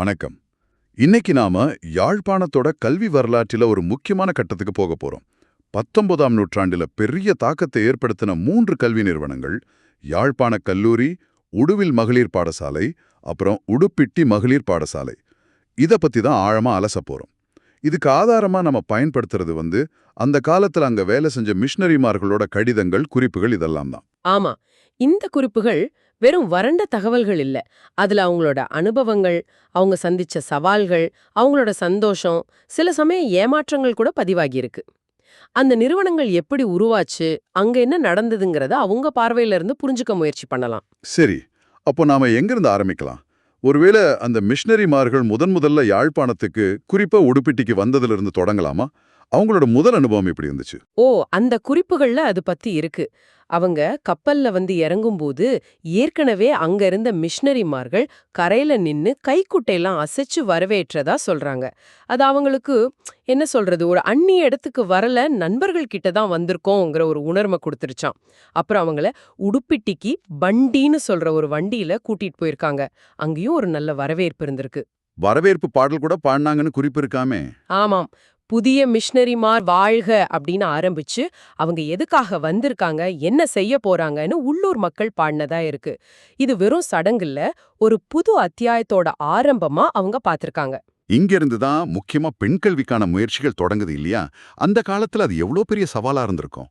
வணக்கம். இன்னைக்கு நாம யாழ்ப்பாணத்தோட கல்வி வரலாற்றில் ஒரு முக்கியமான கட்டத்துக்கு போக போறோம். பத்தொன்பதாம் நூற்றாண்டுல பெரிய தாக்கத்தை ஏற்படுத்தின மூன்று கல்வி நிறுவனங்கள் யாழ்ப்பாண கல்லூரி உடுவில் மகளிர் பாடசாலை அப்புறம் உடுப்பிட்டி மகளிர் பாடசாலை. இத பத்தி தான் ஆழமா அலச போறோம். இதுக்கு ஆதாரமா நம்ம பயன்படுத்துறது வந்து அந்த காலத்துல அங்க வேலை செஞ்ச மிஷினரிமார்களோட கடிதங்கள் குறிப்புகள் இதெல்லாம் தான். ஆமாம் இந்த குறிப்புகள் வெறும் வறண்ட தகவல்கள் இல்ல. அதுல அவங்களோட அனுபவங்கள் அவங்க சந்திச்ச சவால்கள் அவங்களோட சந்தோஷம் சில சமயம் ஏமாற்றங்கள் கூட பதிவாகியிருக்கு அந்த நிறுவனங்கள் எப்படி உருவாச்சு அங்க என்ன நடந்ததுங்கிறத அவங்க பார்வையில இருந்து புரிஞ்சுக்க முயற்சி பண்ணலாம். சரி. அப்போ நாம எங்கிருந்து ஆரம்பிக்கலாம்? ஒருவேளை அந்த மிஷனரிமார்கள் முதன் முதல்ல யாழ்ப்பாணத்துக்கு குறிப்பா உடுப்பிட்டிக்கு வந்ததுல இருந்து தொடங்கலாமா? அவங்களோட முதல் அனுபவம் எப்படி இருந்துச்சு? ஓ அந்த குறிப்புகள்ல அது பத்தி இருக்கு. அவங்க கப்பல்ல வந்து இறங்கும்போது ஏற்கனவே அங்க இருந்த மிஷனரிமார்கள் கரையில நின்னு கைக்குட்டையெல்லாம் அசைச்சு வரவேற்றதா சொல்றாங்க. அது அவங்களுக்கு என்ன சொல்றது ஒரு அந்நிய இடத்துக்கு வரல நண்பர்கள் கிட்ட தான் வந்திருக்கோங்கிற ஒரு உணர்வை கொடுத்துருச்சாம். அப்புறம் அவங்கள உடுப்பிட்டிக்கு பண்டின்னு சொல்ற ஒரு வண்டியில கூட்டிட்டு போயிருக்காங்க. அங்கேயும் ஒரு நல்ல வரவேற்பு இருந்திருக்கு. வரவேற்பு பாடல் கூட பாடினாங்கன்னு குறிப்பு இருக்காமே. ஆமாம். புதிய மிஷனரிமார் வாழ்க அப்படின்னு ஆரம்பிச்சு அவங்க எதுக்காக வந்திருக்காங்க என்ன செய்ய போறாங்கன்னு உள்ளூர் மக்கள் பாடினதா இருக்கு. இது வெறும் சடங்குல ஒரு புது அத்தியாயத்தோட ஆரம்பமா அவங்க பார்த்திருக்காங்க இங்கிருந்து தான் முக்கியமா பெண் கல்விக்கான முயற்சிகள் தொடங்குது இல்லையா? அந்த காலத்துல அது எவ்வளவு பெரிய சவாலா இருந்திருக்கும்?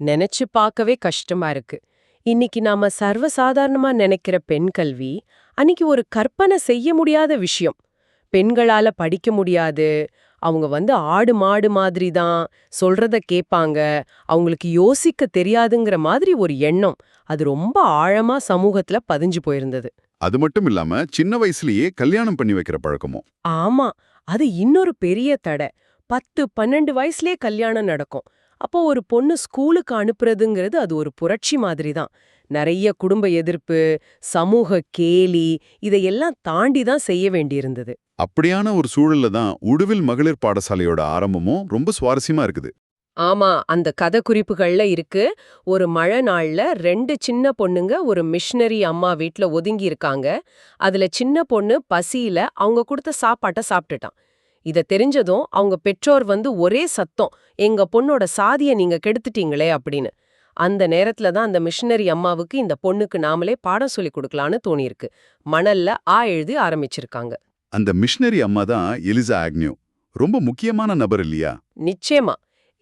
நினைச்சு பார்க்கவே கஷ்டமா இருக்கு. இன்னைக்கு நாம சர்வசாதாரணமா நினைக்கிற பெண் கல்வி அன்னைக்கு ஒரு கற்பனை செய்ய முடியாத விஷயம். பெண்களால படிக்க முடியாது அவங்க வந்து ஆடு மாடு மாதிரி தான் சொல்றத கேட்பாங்க. அவங்களுக்கு யோசிக்க தெரியாதுங்கிற மாதிரி ஒரு எண்ணம். அது ரொம்ப ஆழமா சமூகத்துல பதிஞ்சு போயிருந்தது. அது மட்டும் இல்லாம சின்ன வயசுலயே கல்யாணம் பண்ணி வைக்கிற பழக்கமும். ஆமா. அது இன்னொரு பெரிய தடை. பத்து பன்னெண்டு வயசுலயே கல்யாணம் நடக்கும். அப்போ ஒரு பொண்ணு ஸ்கூலுக்கு அனுப்புறதுங்கிறது அது ஒரு புரட்சி மாதிரி தான். நிறைய குடும்ப எதிர்ப்பு சமூக கேலி இதையெல்லாம் தாண்டி தான் செய்ய வேண்டியிருந்தது. அப்படியான ஒரு சூழல்ல தான் உடுவில் மகளிர் பாடசாலையோட ஆரம்பமும் ரொம்ப சுவாரஸ்யமா இருக்குது. ஆமா அந்த கதை குறிப்புகள்ல இருக்கு. ஒரு மழை நாள்ல ரெண்டு சின்ன பொண்ணுங்க ஒரு மிஷினரி அம்மா வீட்ல ஒதுங்கி இருக்காங்க. அதுல சின்ன பொண்ணு பசியில அவங்க கொடுத்த சாப்பாட்ட சாப்பிட்டுட்டான் இத தெரிஞ்சதும் அவங்க பெற்றோர் வந்து ஒரே சத்தம் எங்க பொண்ணோட சாதிய நீங்க கெடுத்துட்டீங்களே அப்படின்னு. அந்த நேரத்துல தான் அந்த மிஷினரி அம்மாவுக்கு இந்த பொண்ணுக்கு நாமளே பாடம் சொல்லி கொடுக்கலான்னு தோணியிருக்கு. மணல்ல ஆ எழுதி ஆரம்பிச்சிருக்காங்க. அந்த மிஷனரி அம்மா தான் எலிசா ஆக்னியூ. ரொம்ப முக்கியமான நபர் இல்லையா? நிச்சயமா.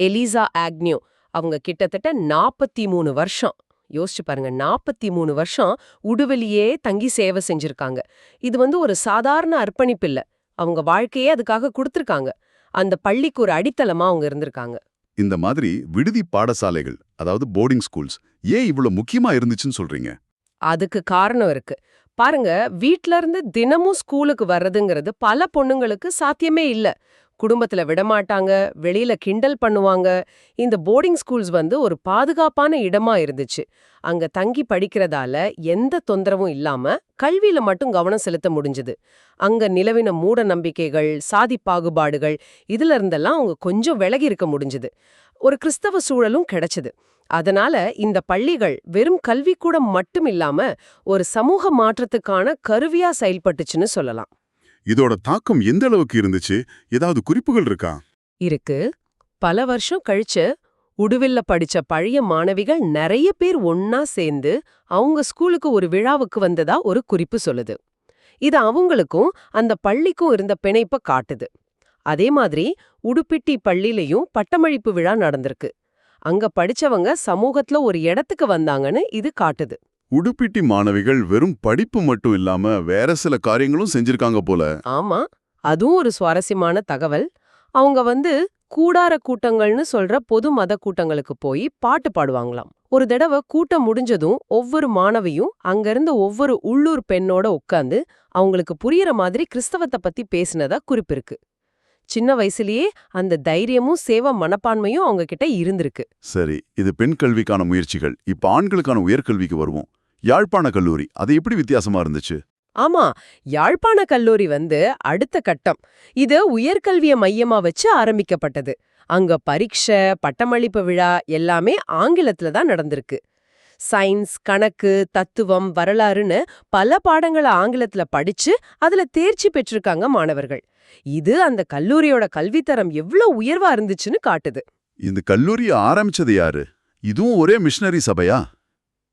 எலிசா ஆக்னியோ. அவங்க கிட்டத்தட்ட நாற்பத்தி மூணு வருஷம். யோசிச்சு பாருங்க நாற்பத்தி மூணு வருஷம் உடுவெளியே தங்கி சேவை செஞ்சிருக்காங்க. இது வந்து ஒரு சாதாரண அர்ப்பணிப்பு இல்ல. அவங்க வாழ்க்கையே அதுக்காக கொடுத்திருக்காங்க. அந்த பள்ளிக்கு ஒரு அடித்தளமா அவங்க இருந்திருக்காங்க. இந்த மாதிரி விடுதி பாடசாலைகள் அதாவது போர்டிங் ஸ்கூல்ஸ் ஏன் இவ்வளவு முக்கியமா இருந்துச்சுன்னு சொல்றீங்க? அதுக்கு காரணம் இருக்கு. பாருங்க வீட்ல இருந்து தினமும் ஸ்கூலுக்கு வர்றதுங்கிறது பல பொண்ணுங்களுக்கு சாத்தியமே இல்ல. குடும்பத்துல விடமாட்டாங்க வெளியில கிண்டல் பண்ணுவாங்க. இந்த போர்டிங் ஸ்கூல்ஸ் வந்து ஒரு பாதுகாப்பான இடமா இருந்துச்சு. அங்க தங்கி படிக்கிறதால எந்த தொந்தரவும் இல்லாம கல்வியில மட்டும் கவனம் செலுத்த முடிஞ்சது. அங்க நிலவின மூட நம்பிக்கைகள் சாதி பாகுபாடுகள் இதுல இருந்தெல்லாம் அவங்க கொஞ்சம் விலகி இருக்க முடிஞ்சது. ஒரு கிறிஸ்தவ சூழலும் கிடைச்சது. அதனால இந்த பள்ளிகள் வெறும் கல்விக்கூடம் மட்டும் இல்லாம ஒரு சமூக மாற்றத்துக்கான கருவியா செயல்பட்டுச்சுன்னு சொல்லலாம். இதோட தாக்கம் எந்த அளவுக்கு இருந்துச்சு? ஏதாவது குறிப்புகள் இருக்கா? இருக்கு. பல வருஷம் கழிச்சு உடுவில்ல படிச்ச பழைய மாணவிகள் நிறைய பேர் ஒன்னா சேர்ந்து அவங்க ஸ்கூலுக்கு ஒரு விழாவுக்கு வந்ததா ஒரு குறிப்பு சொல்லுது. இது அவங்களுக்கும் அந்த பள்ளிக்கும் இருந்த பிணைப்ப காட்டுது. அதே மாதிரி உடுப்பிட்டி பள்ளியிலையும் பட்டமளிப்பு விழா நடந்திருக்கு. அங்க படிச்சவங்க சமூகத்துல ஒரு இடத்துக்கு வந்தாங்கன்னு இது காட்டுது. உடுப்பிட்டி மாணவிகள் வெறும் படிப்பு மட்டும் இல்லாம வேற சில காரியங்களும் செஞ்சிருக்காங்க போல. ஆமா அதுவும் ஒரு சுவாரஸ்யமான தகவல். அவங்க வந்து கூடார கூட்டங்கள்னு சொல்ற பொது மத கூட்டங்களுக்கு போய் பாட்டு பாடுவாங்களாம். ஒரு தடவை கூட்டம் முடிஞ்சதும் ஒவ்வொரு மாணவியும் அங்கிருந்த ஒவ்வொரு உள்ளூர் பெண்ணோட உட்காந்து அவங்களுக்கு புரியற மாதிரி கிறிஸ்தவத்தை பத்தி பேசினதா குறிப்பிருக்கு சின்ன வயசுலயே அந்த தைரியமும் சேவ மனப்பான்மையும் அவங்க கிட்ட இருந்திருக்கு. சரி இது பெண் கல்விக்கான முயற்சிகள். இப்ப ஆண்களுக்கான உயர்கல்விக்கு வருவோம். யாழ்ப்பாண கல்லூரி அது எப்படி வித்தியாசமா இருந்துச்சு? ஆமா யாழ்ப்பாண கல்லூரி வந்து அடுத்த கட்டம். இது உயர்கல்விய மையமா வச்சு ஆரம்பிக்கப்பட்டது. அங்க பரீட்சை பட்டமளிப்பு விழா எல்லாமே ஆங்கிலத்துல தான் நடந்திருக்கு. சயின்ஸ் கணக்கு தத்துவம் வரலாறுன்னு பல பாடங்களை ஆங்கிலத்துல படிச்சு அதுல தேர்ச்சி பெற்றிருக்காங்க மாணவர்கள். இது அந்த கல்லூரியோட கல்வித்தரம் எவ்ளோ உயர்வா இருந்துச்சுன்னு காட்டுது. இந்த கல்லூரியை ஆரம்பிச்சது யாரு? இதுவும் ஒரே மிஷனரி சபையா?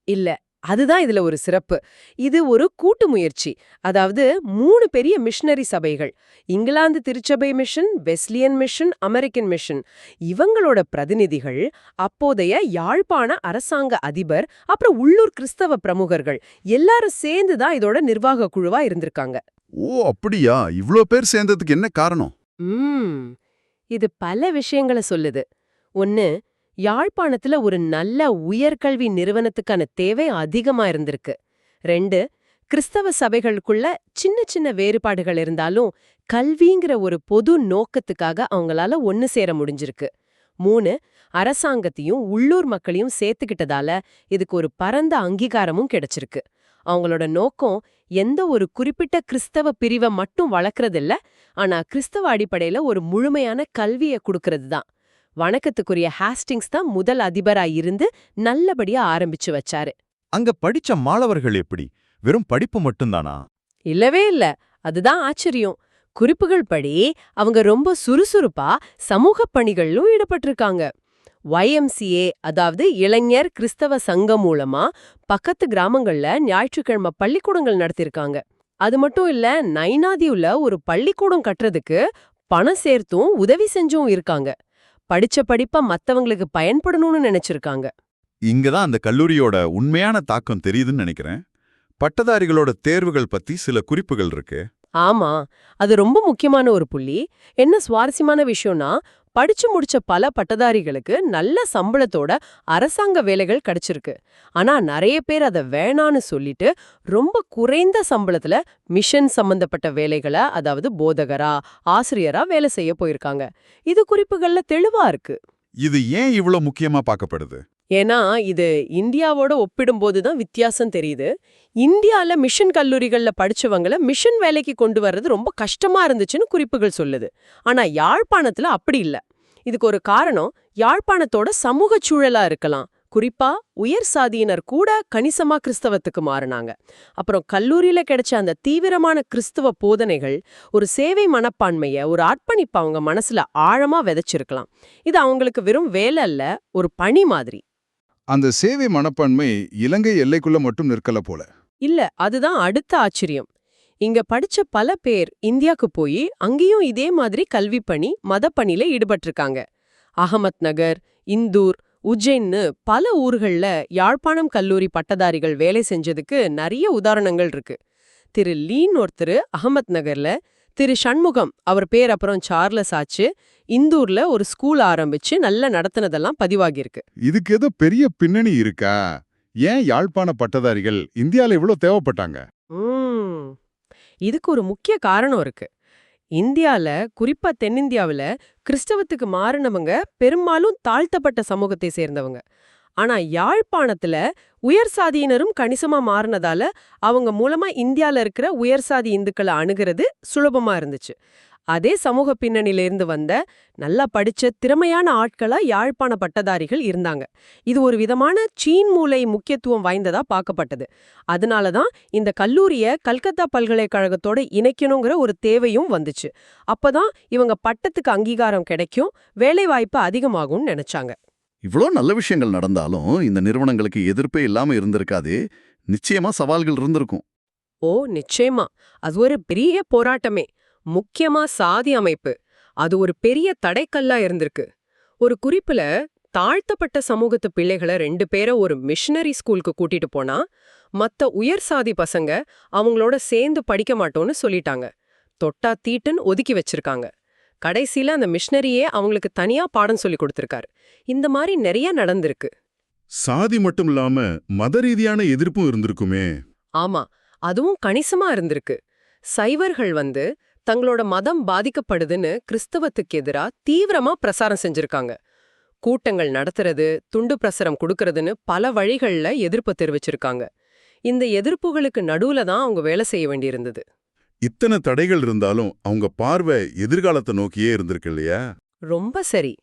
இல்ல. அதுதான் இதுல ஒரு சிறப்பு. இது ஒரு கூட்டு முயற்சி. அதாவது மூணு பெரிய மிஷனரி சபைகள். இங்கிலாந்து திருச்சபை mission Wesleyan mission American mission இவங்களோட பிரதிநிதிகள் அப்போதைய யாழ்ப்பாண அரசாங்க அதிபர் அப்புறம் உள்ளூர் கிறிஸ்தவ பிரமுகர்கள். எல்லாரும் சேர்ந்து தான் இதோட நிர்வாக குழுவா இருந்திருக்காங்க. ஓ அப்படியா? இவ்ளோ பேர் சேர்ந்ததுக்கு என்ன காரணம்? இது பல விஷயங்களை சொல்லுது. ஒன்னு யாழ்ப்பாணத்துல ஒரு நல்ல உயர்கல்வி நிறுவனத்துக்கான தேவை அதிகமா இருந்திருக்கு. ரெண்டு கிறிஸ்தவ சபைகளுக்குள்ள சின்ன சின்ன வேறுபாடுகள் இருந்தாலும் கல்விங்கிற ஒரு பொது நோக்கத்துக்காக அவங்களால ஒன்னு சேர முடிஞ்சிருக்கு. மூணு அரசாங்கத்தையும் உள்ளூர் மக்களையும் சேர்த்துக்கிட்டதால இதுக்கு ஒரு பரந்த அங்கீகாரமும் கிடைச்சிருக்கு. அவங்களோட நோக்கம் எந்த ஒரு குறிப்பிட்ட கிறிஸ்தவ பிரிவை மட்டும் வளர்க்கறதில்ல ஆனா கிறிஸ்தவ அடிப்படையில ஒரு முழுமையான கல்வியை கொடுக்கறது தான் வணக்கத்துக்குரிய ஹாஸ்டிங்ஸ் தான் முதல் அதிபரா இருந்து நல்லபடியா ஆரம்பிச்சு வச்சாரு. அங்க படிச்ச மாணவர்கள் எப்படி? வெறும் படிப்பு மட்டும்தானா? இல்லவே இல்ல. அதுதான் ஆச்சரியம். குறிப்புகள் படி அவங்க ரொம்ப சுறுசுறுப்பா சமூக பணிகளிலும் ஈடுபட்டிருக்காங்க. YMCA அதாவது இளைஞர் கிறிஸ்தவ சங்கம் மூலமா பக்கத்து கிராமங்கள்ல ஞாயிற்றுக்கிழமை பள்ளிக்கூடங்கள் நடத்திருக்காங்க. அது மட்டும் இல்ல நைனாதியுல ஒரு பள்ளிக்கூடம் கட்டுறதுக்கு பணம் சேர்த்தும் உதவி செஞ்சும் இருக்காங்க. படிச்ச படிப்ப மத்தவங்களுக்கு பயன்படணும்னு நினைச்சிருக்காங்க. இங்கதான் அந்த கல்லூரியோட உண்மையான தாக்கம் தெரியுதுன்னு நினைக்கிறேன். பட்டதாரிகளோட தேர்வுகள் பத்தி சில குறிப்புகள் இருக்கு. ஆமா அது ரொம்ப முக்கியமான ஒரு புள்ளி. என்ன சுவாரஸ்யமான விஷயம்னா படிச்சு முடிச்ச பல பட்டதாரிகளுக்கு நல்ல சம்பளத்தோட அரசாங்க வேலைகள் கிடைச்சிருக்கு. ஆனா நிறைய பேர் அத வேணான்னு சொல்லிட்டு ரொம்ப குறைந்த சம்பளத்துல மிஷன் சம்பந்தப்பட்ட வேலைகளை அதாவது போதகரா ஆசிரியரா வேலை செய்ய போயிருக்காங்க. இது குறிப்புகள்ல தெளிவா இருக்கு. இது ஏன் இவ்ளோ முக்கியமா பார்க்கப்படுது? ஏன்னா இது இந்தியாவோட ஒப்பிடும்போது தான் வித்தியாசம் தெரியுது. இந்தியால மிஷன் கல்லூரிகள்ல படிச்சவங்கள மிஷன் வேலைக்கு கொண்டு வர்றது ரொம்ப கஷ்டமா இருந்துச்சுன்னு குறிப்புகள் சொல்லுது. ஆனா யாழ்ப்பாணத்துல அப்படி இல்ல. இதுக்கு ஒரு காரணம் யாழ்ப்பாணத்தோட சமூக சூழலா இருக்கலாம். குறிப்பா உயர் சாதியினர் கூட கணிசமா கிறிஸ்தவத்துக்கு மாறினாங்க. அப்புறம் கல்லூரியில கிடைச்ச அந்த தீவிரமான கிறிஸ்தவ போதனைகள் ஒரு சேவை மனப்பான்மைய ஒரு அர்ப்பணிப்பு அவங்க மனசுல ஆழமா விதைச்சிருக்கலாம். இது அவங்களுக்கு வெறும் வேலை அல்ல ஒரு பணி மாதிரி. அந்த சேவை மனப்பான்மை இலங்கை எல்லைக்குள்ள மட்டும் நிற்கல போல. இல்ல அதுதான் அடுத்த ஆச்சரியம். இங்க படிச்ச பல பேர் இந்தியாக்கு போய் அங்கேயும் இதே மாதிரி கல்வி பணி மதப்பணியில ஈடுபட்டிருக்காங்க. அகமத் நகர் இந்தூர் உஜ்ஜைன்னு பல ஊர்கள்ல யாழ்ப்பாணம் கல்லூரி பட்டதாரிகள் வேலை செஞ்சதுக்கு நிறைய உதாரணங்கள் இருக்கு. திரு லீன் ஒருத்தர் அகமத் நகர்ல திரு சண்முகம் அவர் பேர் அப்புறம் சார்லஸ் ஆச்சு. இந்தூர்ல ஒரு ஸ்கூல் ஆரம்பிச்சு நல்லா நடத்தினதெல்லாம் பதிவாகியிருக்கு. இதுக்கு ஏதோ பெரிய பின்னணி இருக்கா? ஏன் யாழ்ப்பாண பட்டதாரிகள் இந்தியால இவ்ளோ தேவைப்பட்டாங்க. இதுக்கு ஒரு முக்கிய காரணம் இருக்கு. இந்தியால குறிப்பா தென்னிந்தியாவுல கிறிஸ்தவத்துக்கு மாறினவங்க பெரும்பாலும் தாழ்த்தப்பட்ட சமூகத்தை சேர்ந்தவங்க. ஆனா யாழ்ப்பாணத்துல உயர் சாதியினரும் கணிசமா மாறினதால அவங்க மூலமா இந்தியால இருக்கிற உயர் சாதி இந்துக்களை அணுகிறது சுலபமா இருந்துச்சு. அதே சமூக பின்னணியிலிருந்து வந்த நல்லா படிச்ச திறமையான ஆட்களா யாழ்ப்பாண பட்டதாரிகள் இருந்தாங்க. இது ஒரு விதமான சீன் மூலை முக்கியத்துவம் வாய்ந்ததா பார்க்கப்பட்டது. அதனால தான் இந்த கல்லூரிய கல்கத்தா பல்கலைக்கழகத்தோட இணைக்கணுங்கிற ஒரு தேவையும் வந்துச்சு. அப்பதான் இவங்க பட்டத்துக்கு அங்கீகாரம் கிடைக்கும் வேலைவாய்ப்பு அதிகமாகும்னு நினைச்சாங்க. இவ்ளோ நல்ல விஷயங்கள் நடந்தாலும் இந்த நிறுவனங்களுக்கு எதிர்ப்பே இல்லாம இருந்திருக்காது. நிச்சயமா சவால்கள் இருந்திருக்கும். ஓ நிச்சயமா. அது ஒரு பெரிய போராட்டமே. முக்கியமா சாதி அமைப்பு. அது ஒரு பெரிய தடைக்கல்லா இருந்திருக்கு. ஒரு குறிப்புல தாழ்த்தப்பட்ட சமூகத்து பிள்ளைகளை ரெண்டு பேரை ஒரு மிஷினரி ஸ்கூலுக்கு கூட்டிட்டு போனா மத்த உயர் சாதி பசங்க அவங்களோட சேர்ந்து படிக்க மாட்டோம்னு சொல்லிட்டாங்க. தொட்டா தீட்டுன்னு ஒதுக்கி வச்சிருக்காங்க. கடைசியில அந்த மிஷனரியே அவங்களுக்கு தனியா பாடம் சொல்லி கொடுத்திருக்காரு. இந்த மாதிரி நிறைய நடந்திருக்கு. சாதி மட்டும் இல்லாம மத ரீதியான எதிர்ப்பும் இருந்திருக்குமே. ஆமா அதுவும் கணிசமா இருந்திருக்கு. சைவர்கள் வந்து தங்களோட மதம் பாதிக்கப்படுதுன்னு கிறிஸ்தவத்துக்கு எதிரா தீவிரமா பிரசாரம் செஞ்சிருக்காங்க. கூட்டங்கள் நடத்துறது துண்டு பிரசுரம் கொடுக்கறதுன்னு பல வழிகள்ல எதிர்ப்பு தெரிவிச்சிருக்காங்க. இந்த எதிர்ப்புகளுக்கு நடுவுல தான் அவங்க வேலை செய்ய வேண்டியிருந்தது. இத்தனை தடைகள் இருந்தாலும் அவங்க பார்வை எதிர்காலத்தை நோக்கியே இருந்திருக்கு இல்லையா? ரொம்ப சரி.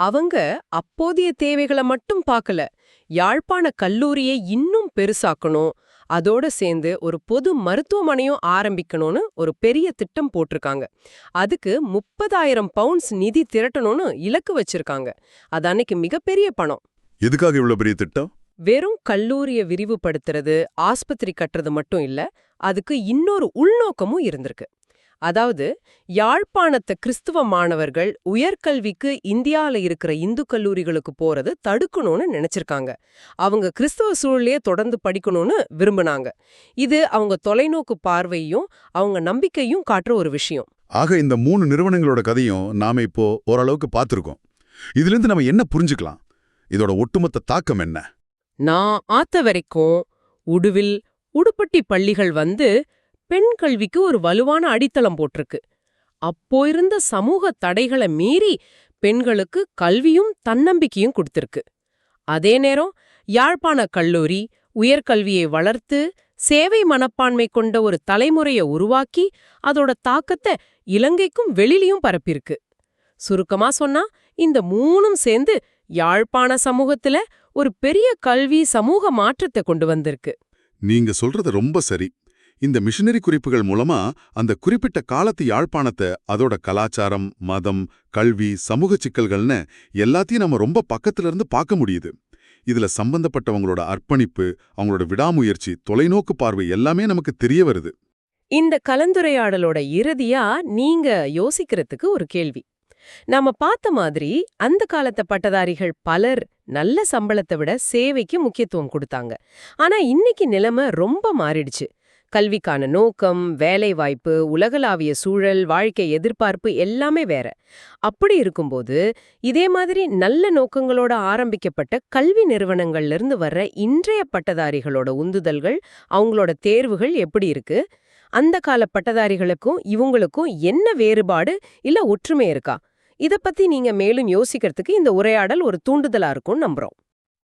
அவங்க அப்போதைய தேவைகளை மட்டும் பார்க்கல. யாழ்ப்பாண கல்லூரியை இன்னும் பெருசாக்கணும். அதோட சேர்ந்து ஒரு பொது மருத்துவமனையும் ஆரம்பிக்கணும்னு ஒரு பெரிய திட்டம் போட்டிருக்காங்க. அதுக்கு முப்பதாயிரம் பவுண்ட்ஸ் நிதி திரட்டணும்னு இலக்கு வச்சிருக்காங்க. அது அன்னைக்கு மிகப்பெரிய பணம். எதுக்காக இவ்வளவு பெரிய திட்டம்? வெறும் கல்லூரிய விரிவுபடுத்துறது ஆஸ்பத்திரி கட்டுறது மட்டும் இல்ல அதுக்கு இன்னொரு உள்நோக்கமும் இருந்திருக்கு. அதாவது யாழ்ப்பாணத்த கிறிஸ்துவ மாணவர்கள் உயர்கல்விக்கு இந்தியால இருக்கிற இந்து கல்லூரிகளுக்கு போறது தடுக்கணும்னு நினைச்சிருக்காங்க. அவங்க கிறிஸ்தவ சூழலையே தொடர்ந்து படிக்கணும்னு விரும்பினாங்க. இது அவங்க தொலைநோக்கு பார்வையும் அவங்க நம்பிக்கையும் காட்டுற ஒரு விஷயம். ஆக இந்த மூணு நிறுவனங்களோட கதையும் நாம இப்போ ஓரளவுக்கு பார்த்திருக்கோம். இதுல இருந்து நம்ம என்ன புரிஞ்சுக்கலாம்? இதோட ஒட்டுமொத்த தாக்கம் என்ன? நான் ஆத்த வரைக்கும் உடுவில் உடுப்பட்டி பள்ளிகள் வந்து பெண் கல்விக்கு ஒரு வலுவான அடித்தளம் போட்டிருக்கு. அப்போ இருந்த சமூக தடைகளை மீறி பெண்களுக்கு கல்வியும் தன்னம்பிக்கையும் கொடுத்திருக்கு. அதே நேரம் யாழ்ப்பாண கல்லூரி உயர்கல்வியை வளர்த்து சேவை மனப்பான்மை கொண்ட ஒரு தலைமுறையை உருவாக்கி அதோட தாக்கத்தை இலங்கைக்கும் வெளிலையும் பரப்பியிருக்கு. சுருக்கமா சொன்னா இந்த மூணும் சேர்ந்து யாழ்ப்பாண சமூகத்துல ஒரு பெரிய கல்வி சமூக மாற்றத்தை கொண்டு வந்திருக்கு. நீங்க சொல்றது ரொம்ப சரி. இந்த மிஷினரி குறிப்புகள் மூலமா அந்த குறிப்பிட்ட காலத்து யாழ்ப்பாணத்தை அதோட கலாச்சாரம் மதம் கல்வி சமூக சிக்கல்கள்னு எல்லாத்தையும் நம்ம ரொம்ப பக்கத்துல இருந்து பார்க்க முடியுது. இதுல சம்பந்தப்பட்டவங்களோட அர்ப்பணிப்பு அவங்களோட விடாமுயற்சி தொலைநோக்கு பார்வை எல்லாமே நமக்கு தெரிய வருது. இந்த கலந்துரையாடலோட இறுதியா நீங்க யோசிக்கிறதுக்கு ஒரு கேள்வி. நாம பார்த்த மாதிரி அந்த காலத்து பட்டதாரிகள் பலர் நல்ல சம்பளத்தை விட சேவைக்கு முக்கியத்துவம் கொடுத்தாங்க. ஆனா இன்னைக்கு நிலைமை ரொம்ப மாறிடுச்சு. கல்விக்கான நோக்கம் வேலைவாய்ப்பு உலகளாவிய சூழல் வாழ்க்கை எதிர்பார்ப்பு எல்லாமே வேற. அப்படி இருக்கும்போது இதே மாதிரி நல்ல நோக்கங்களோட ஆரம்பிக்கப்பட்ட கல்வி நிறுவனங்கள்ல இருந்து வர்ற இன்றைய பட்டதாரிகளோட உந்துதல்கள் அவங்களோட தேர்வுகள் எப்படி இருக்கு? அந்த கால பட்டதாரிகளுக்கும் இவங்களுக்கும் என்ன வேறுபாடு இல்ல ஒற்றுமை இருக்கா? இத பத்தி நீங்க மேலும் யோசிக்கிறதுக்கு இந்த உரையாடல் ஒரு தூண்டுதலா இருக்கும்னு நம்புறோம்.